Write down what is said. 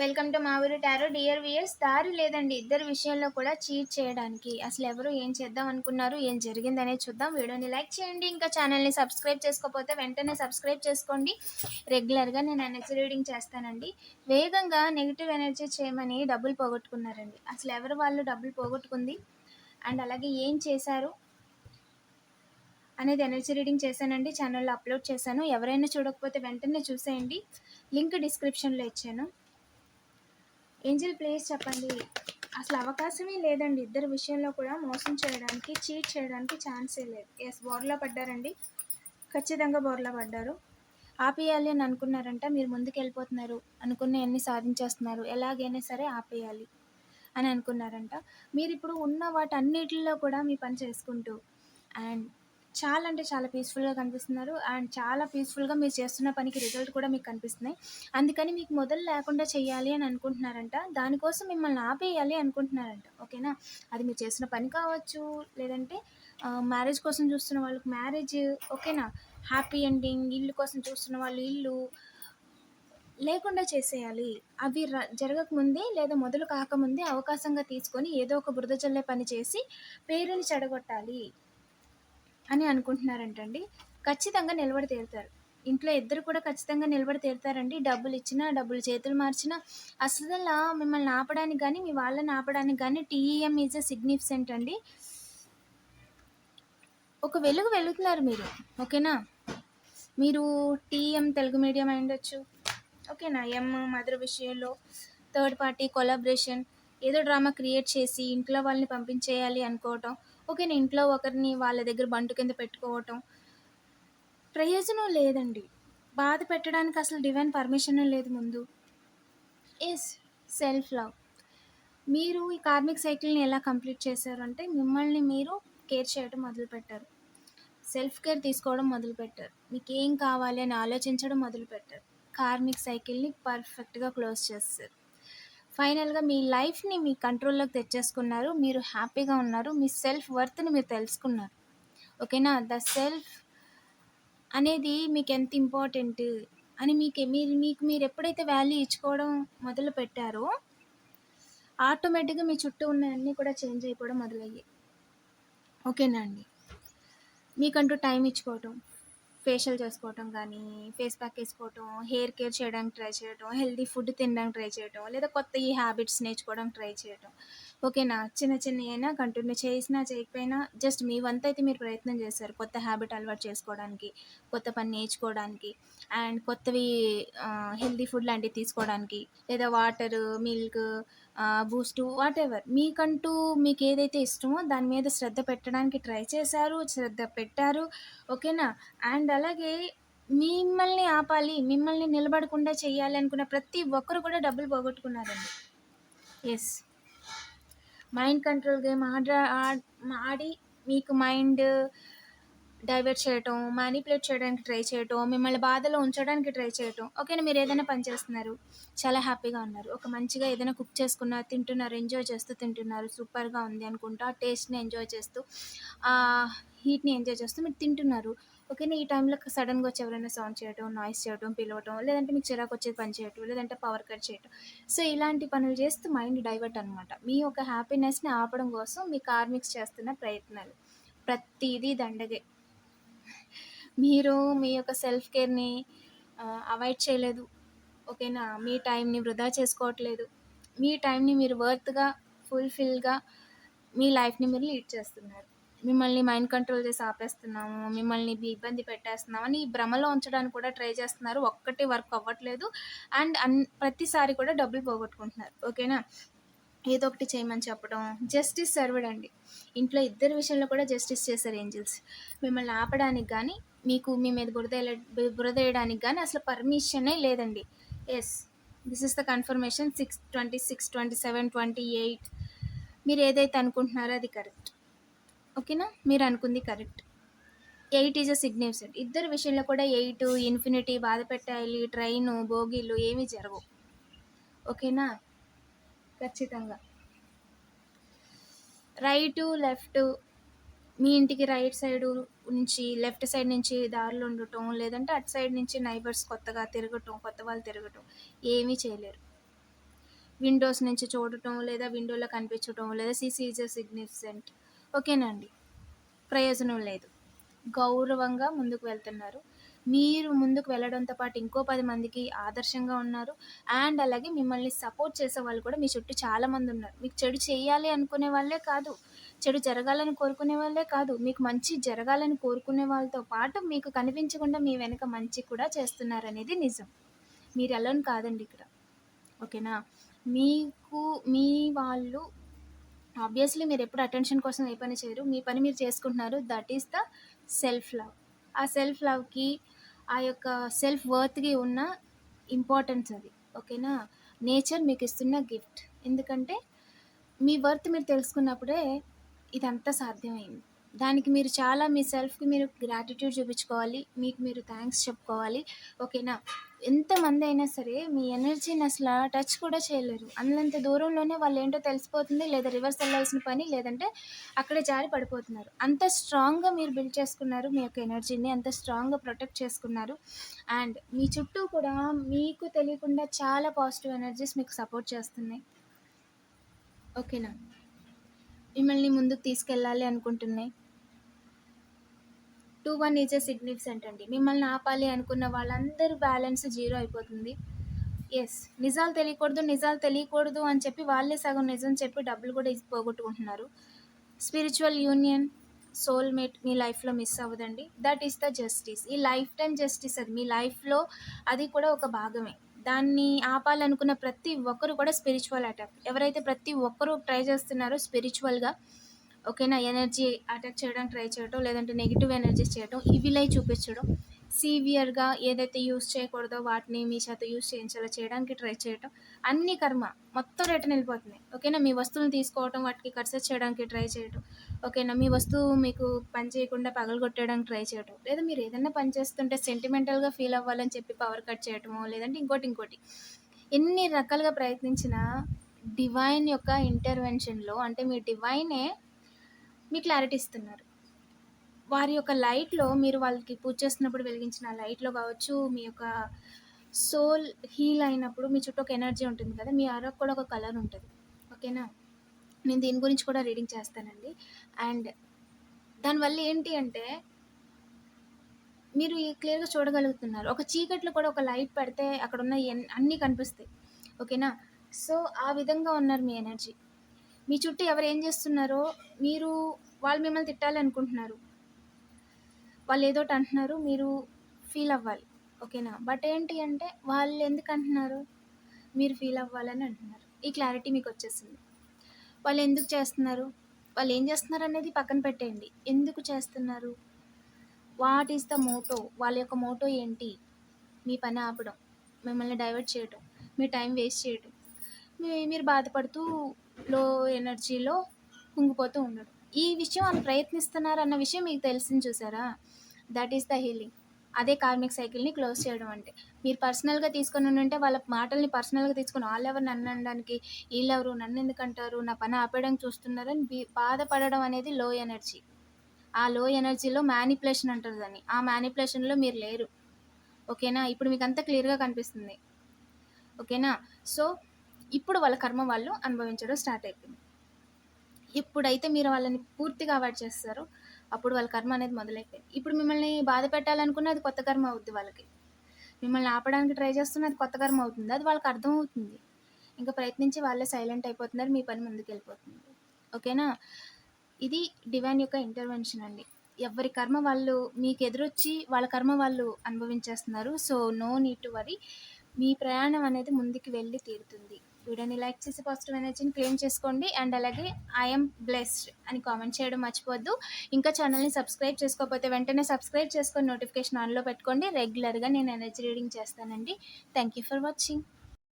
Welcome to ఊరి టారో. Dear viewers దారి లేదండి ఇద్దరు విషయంలో కూడా చీట్ చేయడానికి. అసలు ఎవరు ఏం చేద్దాం అనుకున్నారు ఏం జరిగిందనే చూద్దాం. వీడియోని లైక్ చేయండి ఇంకా ఛానల్ని సబ్స్క్రైబ్ చేసుకోకపోతే వెంటనే సబ్స్క్రైబ్ చేసుకోండి. రెగ్యులర్గా నేను ఎనర్జీ రీడింగ్ చేస్తానండి. వేగంగా నెగిటివ్ ఎనర్జీ చేయమని డబ్బులు పోగొట్టుకున్నారండి. అసలు ఎవరు వాళ్ళు డబ్బులు పోగొట్టుకుంది? అండ్ అలాగే ఏం చేశారు? అనేది ఎనర్జీ రీడింగ్ చేశానండి. ఛానల్లో అప్లోడ్ చేశాను. ఎవరైనా చూడకపోతే వెంటనే చూసేయండి. లింక్ డిస్క్రిప్షన్లో ఇచ్చాను. ఏంజిల్ ప్లేస్ చెప్పండి. అసలు అవకాశమే లేదండి ఇద్దరు విషయంలో కూడా మోసం చేయడానికి చీట్ చేయడానికి ఛాన్సే లేదు. ఎస్ బోర్లా పడ్డారండి. ఖచ్చితంగా బోర్లా పడ్డారు. ఆపేయాలి అని అనుకున్నారంట మీరు ముందుకు వెళ్ళిపోతున్నారు అనుకున్న అన్ని సాధించేస్తున్నారు. ఎలాగైనా సరే ఆపేయాలి అని అనుకున్నారంట. మీరు ఇప్పుడు ఉన్న వాటన్నిటిలో కూడా మీ పని చేసుకుంటూ అండ్ చాలా అంటే చాలా పీస్ఫుల్గా కనిపిస్తున్నారు. అండ్ చాలా పీస్ఫుల్గా మీరు చేస్తున్న పనికి రిజల్ట్ కూడా మీకు కనిపిస్తున్నాయి. అందుకని మీకు మొదలు లేకుండా చేయాలి అని అనుకుంటున్నారంట. దానికోసం మిమ్మల్ని ఆపేయాలి అనుకుంటున్నారంట. ఓకేనా అది మీరు చేసిన పని కావచ్చు లేదంటే మ్యారేజ్ కోసం చూస్తున్న వాళ్ళకి మ్యారేజ్ ఓకేనా హ్యాపీ ఎండింగ్ ఇల్లు కోసం చూస్తున్న వాళ్ళు ఇల్లు లేకుండా చేసేయాలి. అవి ర జరగకముందే లేదా మొదలు కాకముందే అవకాశంగా తీసుకొని ఏదో ఒక బురద చల్లే పని చేసి పేరుని చెడగొట్టాలి. అని అనుకుంటున్నారంటండి. ఖచ్చితంగా నిలబడి తీరుతారు ఇంట్లో ఇద్దరు కూడా ఖచ్చితంగా నిలబడి తీరుతారండి డబ్బులు ఇచ్చినా డబ్బులు చేతులు మార్చినా అసలు మిమ్మల్ని ఆపడానికి కానీ మీ వాళ్ళని ఆపడానికి కానీ టీఈఎం ఈజ్ అ సిగ్నిఫికెంట్ అండి. ఒక వెలుగు వెలుగుతున్నారు మీరు. ఓకేనా? మీరు టీఎం తెలుగు మీడియం అయి ఉండొచ్చు. ఓకేనా? ఎం మదర్ విషయంలో థర్డ్ పార్టీ కొలాబరేషన్ ఏదో డ్రామా క్రియేట్ చేసి ఇంట్లో వాళ్ళని పంపించేయాలి అనుకోవటం ఓకేనా ఇంట్లో ఒకరిని వాళ్ళ దగ్గర బంటు కింద పెట్టుకోవటం. ప్రయోజనం లేదండి. బాధ పెట్టడానికి అసలు డివైన్ పర్మిషన్ లేదు ముందు. ఎస్ సెల్ఫ్ లవ్ మీరు ఈ కార్మిక్ సైకిల్ని ఎలా కంప్లీట్ చేశారు అంటే మిమ్మల్ని మీరు కేర్ చేయడం మొదలుపెట్టారు. సెల్ఫ్ కేర్ తీసుకోవడం మొదలుపెట్టారు. మీకు ఏం కావాలి అని ఆలోచించడం మొదలుపెట్టారు. కార్మిక్ సైకిల్ని పర్ఫెక్ట్గా క్లోజ్ చేస్తారు. ఫైనల్గా మీ లైఫ్ని మీ కంట్రోల్లోకి తెచ్చేసుకున్నారు. మీరు హ్యాపీగా ఉన్నారు. మీ సెల్ఫ్ వర్త్ని మీరు తెలుసుకున్నారు. ఓకేనా? ద సెల్ఫ్ అనేది మీకు ఎంత ఇంపార్టెంట్ అని మీకు మీరు మీకు మీరు ఎప్పుడైతే వాల్యూ ఇచ్చుకోవడం మొదలు పెట్టారో ఆటోమేటిక్గా మీ చుట్టూ ఉన్న అన్నీ కూడా చేంజ్ అయిపోవడం మొదలయ్యాయి. ఓకేనా అండి? మీకంటూ టైం ఇచ్చుకోవటం. ఫేషియల్ చేసుకోవటం కానీ ఫేస్ ప్యాక్ వేసుకోవటం హెయిర్ కేర్ చేయడానికి ట్రై చేయటం హెల్దీ ఫుడ్ తినడానికి ట్రై చేయటం లేదా కొత్త ఈ హ్యాబిట్స్ నేర్చుకోవడానికి ట్రై చేయటం. ఓకేనా? చిన్న చిన్న అయినా కంటిన్యూ చేసినా చేయకపోయినా జస్ట్ మీ వంత అయితే మీరు ప్రయత్నం చేశారు కొత్త హ్యాబిట్ అలవాటు చేసుకోవడానికి కొత్త పని నేర్చుకోవడానికి అండ్ కొత్తవి హెల్తీ ఫుడ్ లాంటివి తీసుకోవడానికి లేదా water milk Boost whatever మీకంటూ మీకు ఏదైతే ఇష్టమో దాని మీద శ్రద్ధ పెట్టడానికి ట్రై చేశారు శ్రద్ధ పెట్టారు ఓకేనా? అండ్ అలాగే మిమ్మల్ని ఆపాలి మిమ్మల్ని నిలబడకుండా చేయాలి అనుకున్న ప్రతి ఒక్కరు కూడా డబ్బులు పోగొట్టుకున్నారండి. ఎస్ మైండ్ కంట్రోల్ గేమ్ ఆడ ఆడి మీకు మైండ్ డైవర్ట్ చేయటం మ్యానిపులేట్ చేయడానికి ట్రై చేయటం మిమ్మల్ని బాధలో ఉంచడానికి ట్రై చేయటం. ఓకేనా? మీరు ఏదైనా పని చేస్తున్నారు. చాలా హ్యాపీగా ఉన్నారు. ఒక మంచిగా ఏదైనా కుక్ చేసుకున్నారు తింటున్నారు ఎంజాయ్ చేస్తూ తింటున్నారు. సూపర్గా ఉంది అనుకుంటా టేస్ట్ని ఎంజాయ్ చేస్తూ హీట్ని ఎంజాయ్ చేస్తూ మీరు తింటున్నారు. ఓకేనా ఈ టైంలో సడన్గా వచ్చి ఎవరైనా సౌండ్ చేయటం నాయిస్ చేయటం పిలవటం లేదంటే మీకు చిరాకు వచ్చేది పని చేయటం లేదంటే పవర్ కట్ చేయటం. సో ఇలాంటి పనులు చేస్తూ మైండ్ డైవర్ట్ అనమాట మీ యొక్క హ్యాపీనెస్ని ఆపడం కోసం మీ కార్మిక్స్ చేస్తున్న ప్రయత్నాలు. ప్రతిదీ దండగే. మీరు మీ యొక్క సెల్ఫ్ కేర్ని అవాయిడ్ చేయలేదు. ఓకేనా? మీ టైంని వృధా చేసుకోవట్లేదు. మీ టైంని మీరు వర్త్గా ఫుల్ఫిల్గా మీ లైఫ్ని మీరు లీడ్ చేస్తున్నారు. మిమ్మల్ని మైండ్ కంట్రోల్ చేసి ఆపేస్తున్నాము మిమ్మల్ని ఇబ్బంది పెట్టేస్తున్నాము అని భ్రమలో ఉంచడానికి కూడా ట్రై చేస్తున్నారు. ఒక్కటి వర్క్ అవ్వట్లేదు. అండ్ అన్ ప్రతిసారి కూడా డబ్బులు పోగొట్టుకుంటున్నారు. ఓకేనా ఏదో ఒకటి చేయమని చెప్పడం. జస్టిస్ సర్వడ్ అండి. ఇంట్లో ఇద్దరు విషయంలో కూడా జస్టిస్ చేశారు ఏంజిల్స్ మిమ్మల్ని ఆపడానికి కానీ మీకు మీ మీద బురద బురద వేయడానికి కానీ అసలు పర్మిషనే లేదండి. Yes this is the confirmation six twenty six twenty seven twenty eight మీరు ఏదైతే అనుకుంటున్నారో అది కరెక్ట్ ఓకేనా? మీరు అనుకుంది correct. Eight is a significant. ఇద్దరు విషయంలో కూడా ఎయిట్ ఇన్ఫినిటీ బాధ పెట్టాలి ట్రైన్ బోగీలు ఏమీ జరగవు. ఓకేనా? ఖచ్చితంగా. రైటు లెఫ్ట్ మీ ఇంటికి రైట్ సైడ్ నుంచి లెఫ్ట్ సైడ్ నుంచి దారిలో ఉండటం లేదంటే అటు సైడ్ నుంచి నైబర్స్ కొత్తగా తిరగటం కొత్త వాళ్ళు తిరగటం ఏమీ చేయలేరు. విండోస్ నుంచి చూడటం లేదా విండోలో కనిపించటం లేదా సీసీ ఈజ్ సిగ్నిఫికెంట్. ఓకేనండి. ప్రయోజనం లేదు. గౌరవంగా ముందుకు వెళ్తున్నారు. మీరు ముందుకు వెళ్ళడంతో పాటు ఇంకో పది మందికి ఆదర్శంగా ఉన్నారు. అండ్ అలాగే మిమ్మల్ని సపోర్ట్ చేసే వాళ్ళు కూడా మీ చుట్టూ చాలామంది ఉన్నారు. మీకు చెడు చేయాలి అనుకునే వాళ్ళే కాదు. చెడు జరగాలని కోరుకునే వాళ్ళే కాదు. మీకు మంచి జరగాలని కోరుకునే వాళ్ళతో పాటు మీకు కనిపించకుండా మీ వెనక మంచి కూడా చేస్తున్నారనేది నిజం. మీరు అలోన్ కాదండి ఇక్కడ. ఓకేనా? మీకు మీ వాళ్ళు ఆబ్వియస్లీ మీరు ఎప్పుడు అటెన్షన్ కోసం ఏ పని చేయరు. మీ పని మీరు చేసుకుంటున్నారు. That is the self love ఆ సెల్ఫ్ లవ్కి ఆ యొక్క సెల్ఫ్ వర్త్కి ఉన్న ఇంపార్టెన్స్ అది. ఓకేనా నేచర్ మీకు ఇస్తున్న గిఫ్ట్ ఎందుకంటే మీ వర్త్ మీరు తెలుసుకున్నప్పుడే ఇదంతా సాధ్యమైంది. దానికి మీరు చాలా మీ సెల్ఫ్కి మీరు గ్రాటిట్యూడ్ చూపించుకోవాలి. మీకు మీరు థ్యాంక్స్ చెప్పుకోవాలి. ఓకేనా? ఎంతమంది అయినా సరే మీ ఎనర్జీని అసలు టచ్ కూడా చేయలేరు. అందులంత దూరంలోనే వాళ్ళు ఏంటో తెలిసిపోతుంది లేదా రివర్స్ వెళ్ళాల్సిన పని లేదంటే అక్కడే జారి పడిపోతున్నారు. అంత స్ట్రాంగ్గా మీరు బిల్డ్ చేసుకున్నారు. మీ యొక్క ఎనర్జీని అంత స్ట్రాంగ్గా ప్రొటెక్ట్ చేసుకున్నారు. అండ్ మీ చుట్టూ కూడా మీకు తెలియకుండా చాలా పాజిటివ్ ఎనర్జీస్ మీకు సపోర్ట్ చేస్తున్నాయి. ఓకేనా? మిమ్మల్ని ముందుకు తీసుకెళ్ళాలి అనుకుంటున్నాయి. Two one is a significant అండి. మిమ్మల్ని ఆపాలి అనుకున్న వాళ్ళందరూ బ్యాలెన్స్ జీరో అయిపోతుంది. ఎస్ నిజాలు తెలియకూడదు నిజాలు తెలియకూడదు అని చెప్పి వాళ్ళే సగం నిజం చెప్పి డబ్బులు కూడా పోగొట్టుకుంటున్నారు. స్పిరిచువల్ యూనియన్ సోల్మేట్ మీ లైఫ్లో మిస్ అవ్వదండి. దట్ ఈస్ ద జస్టిస్ ఈ లైఫ్ టైం జస్టిస్ అది. మీ లైఫ్లో అది కూడా ఒక భాగమే. దాన్ని ఆపాలనుకున్న ప్రతి ఒక్కరు కూడా స్పిరిచువల్ అటాక్ ఎవరైతే ప్రతి ఒక్కరూ ట్రై చేస్తున్నారో స్పిరిచువల్గా ఓకేనా ఎనర్జీ అటాక్ చేయడానికి ట్రై చేయడం లేదంటే నెగిటివ్ ఎనర్జీస్ చేయడం ఇవిలై చూపించడం సీవియర్గా ఏదైతే యూస్ చేయకూడదో వాటిని మీ చేత యూస్ చేయించాలో చేయడానికి ట్రై చేయడం అన్ని కర్మ మొత్తం రిటర్న్ వెళ్ళిపోతున్నాయి ఓకేనా మీ వస్తువులను తీసుకోవడం వాటికి కర్సెస్ చేయడానికి ట్రై చేయడం ఓకేనా మీ వస్తువు మీకు పని చేయకుండా పగలగొట్టడానికి ట్రై చేయడం లేదా మీరు ఏదైనా పని చేస్తుంటే సెంటిమెంటల్గా ఫీల్ అవ్వాలని చెప్పి పవర్ కట్ చేయటమో లేదంటే ఇంకోటి ఇంకోటి. ఎన్ని రకాలుగా ప్రయత్నించినా డివైన్ యొక్క ఇంటర్వెన్షన్లో అంటే మీ డివైనే మీ క్లారిటీ ఇస్తున్నారు. వారి యొక్క లైట్లో మీరు వాళ్ళకి పూజ చేస్తున్నప్పుడు వెలిగించిన లైట్లో కావచ్చు మీ యొక్క సోల్ హీల్ అయినప్పుడు మీ చుట్టూ ఒక ఎనర్జీ ఉంటుంది కదా మీ అరకు కూడా ఒక కలర్ ఉంటుంది. ఓకేనా నేను దీని గురించి కూడా రీడింగ్ చేస్తానండి. అండ్ దానివల్ల ఏంటి అంటే మీరు క్లియర్గా చూడగలుగుతున్నారు. ఒక చీకట్లో కూడా ఒక లైట్ పెడితే అక్కడ ఉన్న అన్నీ కనిపిస్తాయి. ఓకేనా సో ఆ విధంగా ఉన్నారు మీ ఎనర్జీ మీ చుట్టూ ఎవరు ఏం చేస్తున్నారో మీరు వాళ్ళు మిమ్మల్ని తిట్టాలి అనుకుంటున్నారు. వాళ్ళు ఏదో ఒకటి అంటున్నారు మీరు ఫీల్ అవ్వాలి. ఓకేనా బట్ ఏంటి అంటే వాళ్ళు ఎందుకు అంటున్నారు? మీరు ఫీల్ అవ్వాలని అంటున్నారు. ఈ క్లారిటీ మీకు వచ్చేసింది. వాళ్ళు ఎందుకు చేస్తున్నారు? వాళ్ళు ఏం చేస్తున్నారు అనేది పక్కన పెట్టేయండి. ఎందుకు చేస్తున్నారు? వాట్ ఈస్ ద మోటో వాళ్ళ యొక్క మోటో ఏంటి? మీ పని ఆపడం మిమ్మల్ని డైవర్ట్ చేయడం మీ టైం వేస్ట్ చేయడం మీ- మీరు బాధపడుతూ లో ఎనర్జీలో కుంగిపోతూ ఉండడం. ఈ విషయం వాళ్ళు ప్రయత్నిస్తున్నారు అన్న విషయం మీకు తెలిసింది చూసారా? దట్ ఈస్ ద హీలింగ్ అదే కార్మిక్ సైకిల్ని క్లోజ్ చేయడం అంటే. మీరు పర్సనల్గా తీసుకొని ఉంటే వాళ్ళ మాటల్ని పర్సనల్గా తీసుకొని వాళ్ళెవరు నన్ను అనడానికి వీళ్ళెవరు నన్ను ఎందుకు అంటారు నా పని ఆపేయడానికి చూస్తున్నారని బాధపడడం అనేది లో ఎనర్జీ ఆ లో ఎనర్జీలో మ్యానిపులేషన్ అంటారు దాన్ని. ఆ మ్యానిపులేషన్లో మీరు లేరు. ఓకేనా? ఇప్పుడు మీకు అంతా క్లియర్గా కనిపిస్తుంది. ఓకేనా? సో ఇప్పుడు వాళ్ళ కర్మ వాళ్ళు అనుభవించడం స్టార్ట్ అయిపోయింది. ఇప్పుడైతే మీరు వాళ్ళని పూర్తిగా అవాయిడ్ చేస్తారో. అప్పుడు వాళ్ళ కర్మ అనేది మొదలైపోయింది. ఇప్పుడు మిమ్మల్ని బాధ పెట్టాలనుకున్న అది కొత్త కర్మ అవుద్ది వాళ్ళకి. మిమ్మల్ని ఆపడానికి ట్రై చేస్తున్న అది కొత్త కర్మ అవుతుంది. అది వాళ్ళకి అర్థం అవుతుంది. ఇంకా ప్రయత్నించి వాళ్ళే సైలెంట్ అయిపోతున్నారు. మీ పని ముందుకు వెళ్ళిపోతుంది. ఓకేనా? ఇది డివైన్ యొక్క ఇంటర్వెన్షన్ అండి. ఎవరి కర్మ వాళ్ళు మీకు ఎదురొచ్చి వాళ్ళ కర్మ వాళ్ళు అనుభవించేస్తున్నారు. So no need to worry. మీ ప్రయాణం అనేది ముందుకు వెళ్ళి తీరుతుంది. వీడియోని లైక్ చేసి పాజిటివ్ ఎనర్జీని క్లెయిమ్ చేసుకోండి. అండ్ అలాగే ఐఎమ్ బ్లెస్డ్ అని కామెంట్ చేయడం మర్చిపోవద్దు. ఇంకా ఛానల్ని సబ్స్క్రైబ్ చేసుకోకపోతే వెంటనే సబ్స్క్రైబ్ చేసుకొని నోటిఫికేషన్ ఆన్లో పెట్టుకోండి. రెగ్యులర్గా నేను ఎనర్జీ రీడింగ్ చేస్తానండి. Thank you for watching